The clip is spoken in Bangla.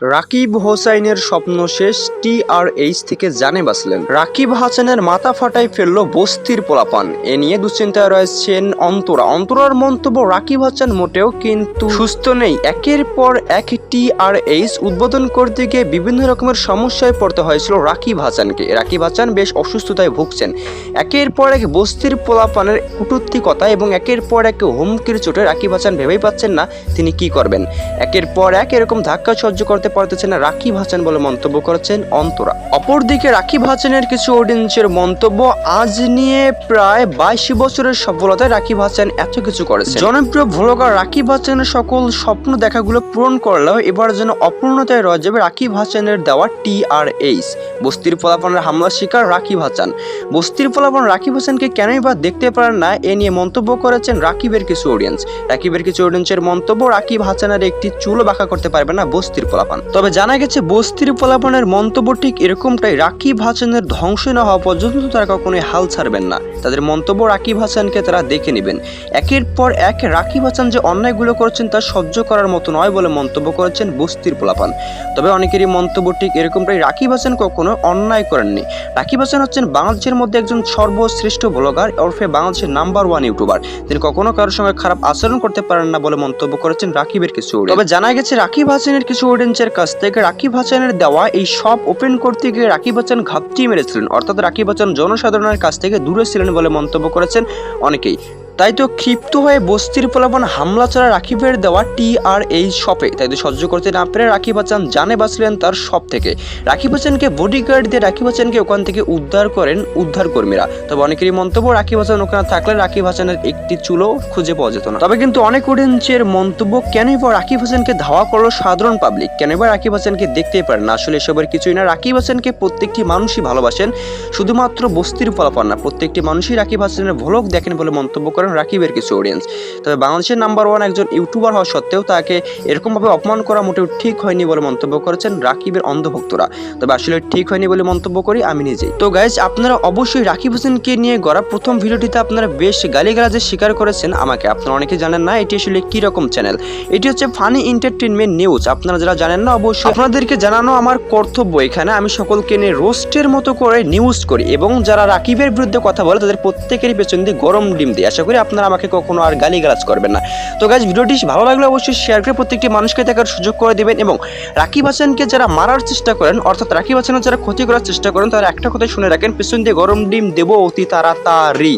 রাকিব হোসাইনের স্বপ্ন শেষ টি আর এইচ থেকে জানে বাঁচলেন। রাকিব হাসানের মাথা ফাটাই ফেলল বস্তির পোলাপান। এ নিয়ে দুশ্চিন্তায় রয়েছেন অন্তরা। অন্তরার মন্তব্য রাকিব হাসান মোটেও কিন্তু সুস্থ নেই। একের পর এক টি আর এইচ উদ্বোধন করতে গিয়ে বিভিন্ন রকমের সমস্যায় পড়তে হয়েছিল রাকিব হাসানকে। রাকিব হাসান বেশ অসুস্থতায় ভুগছেন। একের পর এক বস্তির পোলাপানের কুটুত্তি কথা এবং একের পর এক হুমকির চোটে রাকিব হাসান ভেবেই পাচ্ছেন না তিনি কি করবেন। একের পর এক এরকম ধাক্কা সহ্য করতে পারতেছেন না রাকিব হাসান বলে মন্তব্য করেছেন অন্তরা। অপরদিকে রাকিব হাসানের কিছু অডিয়েন্সের মন্তব্য আজ নিয়ে প্রায় বাইশ বছরের সফলতায় রাকিব হাসান এত কিছু করেছে জনপ্রিয় ভ্লগার রাকিব হাসানের সকল স্বপ্ন দেখাগুলো পূরণ করলেও এবার যেন অপূর্ণতায় রয়ে যাবে রাকিব হাসানের দেওয়া এইচ। বস্তির ফলাফলের হামলার শিকার রাকিব হাসান। বস্তির ফলাফল রাকিব হাসানকে কেনই বা দেখতে পারেন না, এ নিয়ে মন্তব্য করেছেন রাকিবের কিছু অডিয়েন্স। রাকিবের কিছু অডিয়েন্সের মন্তব্য রাকিব হাসানের একটি চুলও বাঁকা করতে পারবে না বস্তির ফলাফল। তবে জানা গেছে, বস্তির ফলাফলের মন্তব্য ঠিক এরকমটাই রাকিব হাসানের ধ্বংস না হওয়া পর্যন্ত তারা কখনোই হাল ছাড়বেন না। তাদের মন্তব্য রাকিব হাসানকে তারা দেখে নেবেন। একের পর এক রাকিব হাসান যে অন্যায়গুলো করেছেন তা সহ্য করার মতো নয় বলে মন্তব্য করেছেন বস্তির পোলাপান। তবে অনেকেরই মন্তব্য ঠিক এরকমটাই রাকিব হাসান কখনো অন্যায় করেননি। রাকিব হাসান হচ্ছেন বাংলাদেশের মধ্যে একজন সর্বশ্রেষ্ঠ ব্লগার, ওরফে বাংলাদেশের নাম্বার ওয়ান ইউটিউবার। তিনি কখনো কারোর সঙ্গে খারাপ আচরণ করতে পারেন না বলে মন্তব্য করেছেন রাকিবের কিছু। তবে জানা গেছে, রাকিব হাসানের কিছু অডিয়েন্সের কাছ থেকে রাখি হাসানের দেওয়া এই সব ওপেন করতে গিয়ে রাখি হাসান ঘাপটি মেরেছিলেন। অর্থাৎ রাখি হাসান জনসাধারণের কাছ থেকে দূরে ছিলেন বলে মন্তব্য করেছেন অনেকেই। তাই তো ক্ষিপ্ত হয়ে বস্তির পোলাপন হামলা ছাড়া রাকিবের দেওয়া টি আর এই শপে। তাই তো সহ্য করতে না পেরে রাকিব হাসান জানে বাঁচলেন তার শপ থেকে রাকিব হাসানকে বডিগার্ড দিয়ে রাকিব হাসানকে ওখান থেকে উদ্ধার করেন উদ্ধার কর্মীরা তবে অনেকেরই মন্তব্য রাকিব হাসান ওখানে থাকলে রাকিব হাসানের একটি চুলো খুঁজে পাওয়া যেত না। তবে কিন্তু অনেক অডিয়েন্সের মন্তব্য কেনই বা রাকিব হাসানকে ধাওয়া করল সাধারণ পাবলিক কেনই বা রাকিব হাসানকে দেখতেই পারেন না? আসলে এসবের কিছুই না। রাকিব হাসানকে প্রত্যেকটি মানুষই ভালোবাসেন, শুধুমাত্র বস্তির ফলাফল না, প্রত্যেকটি মানুষই রাকিব হাসানের ভ্লগ দেখেন বলে মন্তব্য করেন রাকিবের কিছু অডিয়েন্স তবে বাংলাদেশের নাম্বার ওয়ান একজন ইউটিউবার হওয়া সত্ত্বেও তাকে এরকমভাবে অপমান করা মোটেও ঠিক হয়নি বলে মন্তব্য করেছেন রাকিবের অন্ধভক্তরা। তবে আসলে ঠিক হয়নি বলে মন্তব্য করি আমি নিজেই। তো গাইজ আপনারা অবশ্যই রাকিব হোসেনকে নিয়ে গড়া প্রথম ভিডিওটিতে আপনারা বেশ গালিগালাজের স্বীকার করেছেন আমাকে। আপনারা অনেকে জানেন না এটি আসলে কি রকম চ্যানেল এটি হচ্ছে ফানি এন্টারটেনমেন্ট নিউজ আপনারা যারা জানেন না, অবশ্যই আপনাদেরকে জানানো আমার কর্তব্য এখানে। আমি সকলকে নিয়ে রোস্টের মতো করে নিউজ করি এবং যারা রাকিবের বিরুদ্ধে কথা বলে তাদের প্রত্যেকেরই পেছন দিয়ে গরম ডিম দিই। আশা করি আপনারা আমাকে কখনো আর গালি গালিগালাজ করবেন না। তো গাইজ ভিডিওটি ভালো লাগলে অবশ্যই শেয়ার করে প্রত্যেকটি মানুষকে দেখার সুযোগ করে দেবেন এবং রাকিব হাসানকে যারা মারার চেষ্টা করেন, অর্থাৎ রাকিব হাসানের যারা ক্ষতি করার চেষ্টা করেন, তারা একটা কথা শুনে রাখেন, পিছন দিয়ে গরম ডিম দেবো অতি তাড়াতাড়ি।